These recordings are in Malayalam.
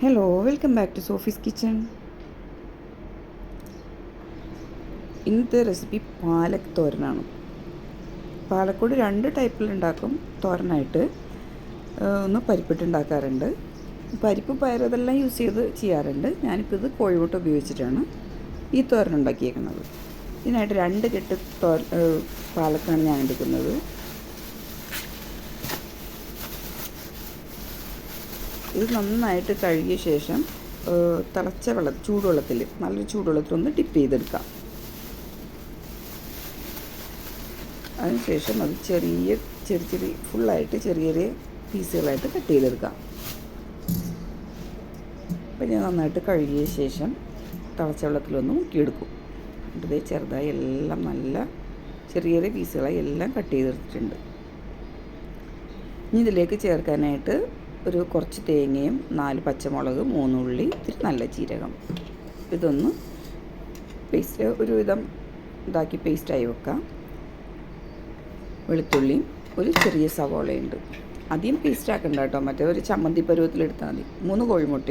Hello welcome back to Sophie's kitchen ഇന്നത്തെ റെസിപ്പി പാലക് തോരനാണ്. പാലക്കോട് രണ്ട് ടൈപ്പിൽ ഉണ്ടാക്കും തോരനായിട്ട്. ഒന്ന് പരിപ്പിട്ട് ഉണ്ടാക്കാറുണ്ട്. പരിപ്പ് പയർ ഇതെല്ലാം യൂസ് ചെയ്ത് ചെയ്യാറുണ്ട്. ഞാനിപ്പോൾ ഇത് കോഴിമുട്ട ഉപയോഗിച്ചിട്ടാണ് ഈ തോരൻ ഉണ്ടാക്കിയേക്കുന്നത്. ഇതിനായിട്ട് രണ്ട് കെട്ട് തോര പാലക്കാണ് ഞാൻ എടുക്കുന്നത്. ഇത് നന്നായിട്ട് കഴുകിയ ശേഷം തിളച്ച വെള്ളം ചൂടുവെള്ളത്തിൽ നല്ലൊരു ചൂടുവെള്ളത്തിൽ ഒന്ന് ഡിപ്പ് ചെയ്തെടുക്കാം. അതിനുശേഷം അത് ചെറിയ ചെറിയ ചെറിയ ഫുള്ളായിട്ട് ചെറിയ ചെറിയ പീസുകളായിട്ട് കട്ട് ചെയ്തെടുക്കാം. അപ്പം ഞാൻ നന്നായിട്ട് കഴുകിയ ശേഷം തിളച്ച വെള്ളത്തിലൊന്ന് മുക്കിയെടുക്കും. എന്നിട്ട് ചെറുതായി എല്ലാം നല്ല ചെറിയ ചെറിയ പീസുകളായി എല്ലാം കട്ട് ചെയ്തെടുത്തിട്ടുണ്ട്. ഇനി ഇതിലേക്ക് ചേർക്കാനായിട്ട് ഒരു കുറച്ച് തേങ്ങയും നാല് പച്ചമുളക് മൂന്ന് ഉള്ളി ഇത്തിരി നല്ല ജീരകം. ഇതൊന്ന് പേസ്റ്റ് ഒരുവിധം ഇതാക്കി പേസ്റ്റായി വെക്കാം. വെളുത്തുള്ളിയും ഒരു ചെറിയ സവോളയുണ്ട്. ആദ്യം പേസ്റ്റ് ആക്കണ്ട കേട്ടോ. മറ്റേ ഒരു ചമ്മന്തി പരുവത്തിലെടുത്താൽ മതി. മൂന്ന് കോഴിമുട്ട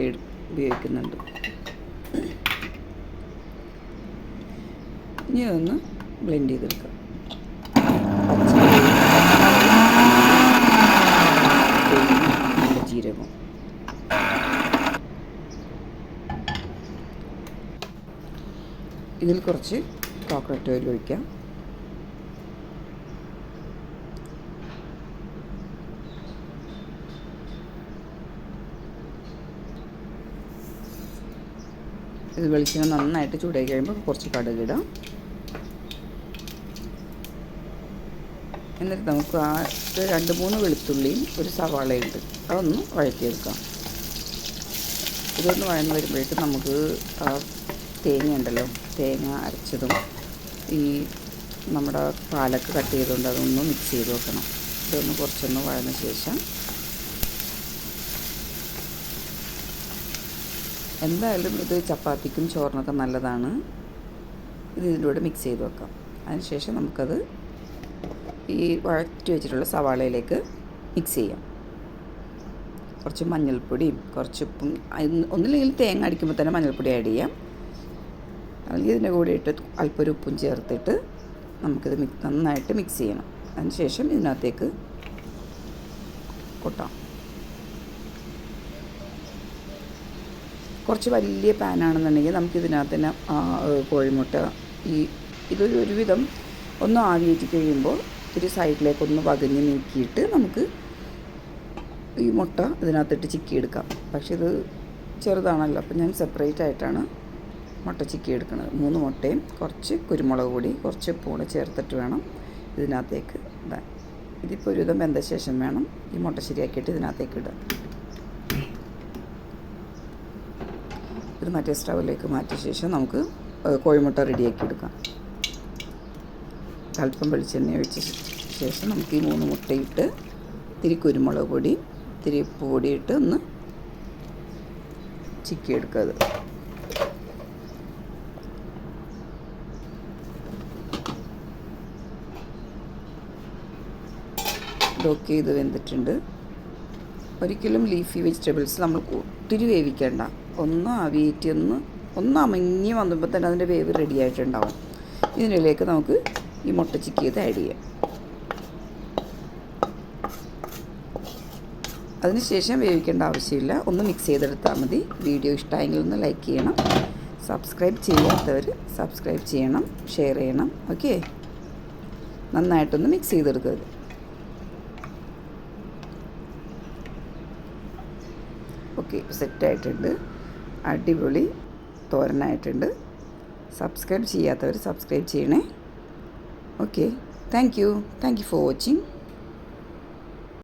ഉപയോഗിക്കുന്നുണ്ട്. ഇനി ഒന്ന് ബ്ലെൻഡ് ചെയ്തെടുക്കാം പച്ചമുളക് തേങ്ങ, നല്ല ജീരകം ഇതിൽ കുറച്ച് കോക്കനട്ട് ഓയിൽ ഒഴിക്കാം. ഇത് വെളിച്ചെണ്ണ നന്നായിട്ട് ചൂടായി കഴിയുമ്പോൾ കുറച്ച് കടുക് ഇടാം. എന്നിട്ട് നമുക്ക് ആ രണ്ട് മൂന്ന് വെളുത്തുള്ളിയും ഒരു സവാളയുണ്ട് അതൊന്ന് വഴറ്റിയെടുക്കാം. ഇതൊന്ന് വഴന്ന് വരുമ്പോഴേക്കും നമുക്ക് തേങ്ങ ഉണ്ടല്ലോ തേങ്ങ അരച്ചതും ഈ നമ്മുടെ പാലക്ക് കട്ട് ചെയ്തുകൊണ്ട് അതൊന്ന് മിക്സ് ചെയ്ത് വെക്കണം. ഇതൊന്ന് കുറച്ചൊന്ന് വഴന്ന ശേഷം എന്തായാലും ഇത് ചപ്പാത്തിക്കും ചോറിനൊക്കെ നല്ലതാണ്. ഇത് ഇതിന്റെ കൂടെ മിക്സ് ചെയ്ത് വെക്കാം. അതിനുശേഷം നമുക്കത് ഈ വഴറ്റി വെച്ചിട്ടുള്ള സവാളയിലേക്ക് മിക്സ് ചെയ്യാം. കുറച്ച് മഞ്ഞൾപ്പൊടിയും കുറച്ച് ഉപ്പും ഒന്നില്ലെങ്കിൽ തേങ്ങ അടിക്കുമ്പോൾ തന്നെ മഞ്ഞൾപ്പൊടി ആഡ് ചെയ്യാം. ഇതിന്റെ കൂടെ ഇട്ട് അല്പം ഉപ്പും ചേർത്തിട്ട് നമുക്കിത് മിക് നന്നായിട്ട് മിക്സ് ചെയ്യണം. അതിനുശേഷം ഇതിനകത്തേക്ക് കൊട്ടാം. കുറച്ച് വലിയ പാനാണെന്നുണ്ടെങ്കിൽ നമുക്ക് ഇതിനകത്ത് തന്നെ കോഴിമുട്ട ഈ ഇതൊരു ഒരുവിധം ഒന്ന് ആവിയേറ്റി കഴിയുമ്പോൾ ഒരു സൈഡിലേക്കൊന്ന് വകഞ്ഞ് നീക്കിയിട്ട് നമുക്ക് ഈ മുട്ട ഇതിനകത്തിട്ട് ചിക്കിയെടുക്കാം. പക്ഷെ ഇത് ചെറുതാണല്ലോ അപ്പം ഞാൻ സെപ്പറേറ്റ് ആയിട്ടാണ് മുട്ട ചിക്കി എടുക്കുന്നത്. മൂന്ന് മുട്ടയും കുറച്ച് കുരുമുളക് പൊടി കുറച്ച് പൂൾ ചേർത്തിട്ട് വേണം ഇതിനകത്തേക്ക് ഇടാൻ. ഇതിപ്പോൾ ഒരുവിധം വെന്ത ശേഷം വേണം ഈ മുട്ട ശരിയാക്കിയിട്ട് ഇതിനകത്തേക്ക് ഇടാൻ. ഇത് മറ്റേ സ്റ്റൗവിലേക്ക് മാറ്റിയ ശേഷം നമുക്ക് കോഴിമുട്ട റെഡിയാക്കി എടുക്കാം. അല്പം വെളിച്ചെണ്ണ ഒഴിച്ച ശേഷം നമുക്ക് ഈ മൂന്ന് മുട്ടയിട്ട് ഇത്തിരി കുരുമുളക് പൊടി ഇത്തിരി ഉപ്പ് പൊടി ഇട്ട് ഒന്ന് ചിക്കി എടുക്കുക അത്. ഇതൊക്കെ ചെയ്ത് വെന്തിട്ടുണ്ട്. ഒരിക്കലും ലീഫി വെജിറ്റബിൾസ് നമ്മൾ ഒത്തിരി വേവിക്കേണ്ട. ഒന്ന് ആവിയേറ്റി ഒന്ന് ഒന്ന് അമങ്ങി വന്നപ്പോൾ തന്നെ അതിന്റെ വേവ് റെഡി ആയിട്ടുണ്ടാവും. ഇതിനിലേക്ക് നമുക്ക് ഈ മുട്ട ചിക്കിയത് ആഡ് ചെയ്യാം. അതിനുശേഷം വേവിക്കേണ്ട ആവശ്യമില്ല. ഒന്ന് മിക്സ് ചെയ്തെടുത്താൽ മതി. വീഡിയോ ഇഷ്ടമായെങ്കിൽ ഒന്ന് ലൈക്ക് ചെയ്യണം. സബ്സ്ക്രൈബ് ചെയ്യാത്തവർ സബ്സ്ക്രൈബ് ചെയ്യണം ഷെയർ ചെയ്യണം. ഓക്കെ നന്നായിട്ടൊന്ന് മിക്സ് ചെയ്തെടുക്കുക. ഓക്കെ സെറ്റായിട്ടുണ്ട്. അടിപൊളി തോരനായിട്ടുണ്ട്. സബ്സ്ക്രൈബ് ചെയ്യാത്തവർ സബ്സ്ക്രൈബ് ചെയ്യണേ. Okay thank you. Thank you for watching.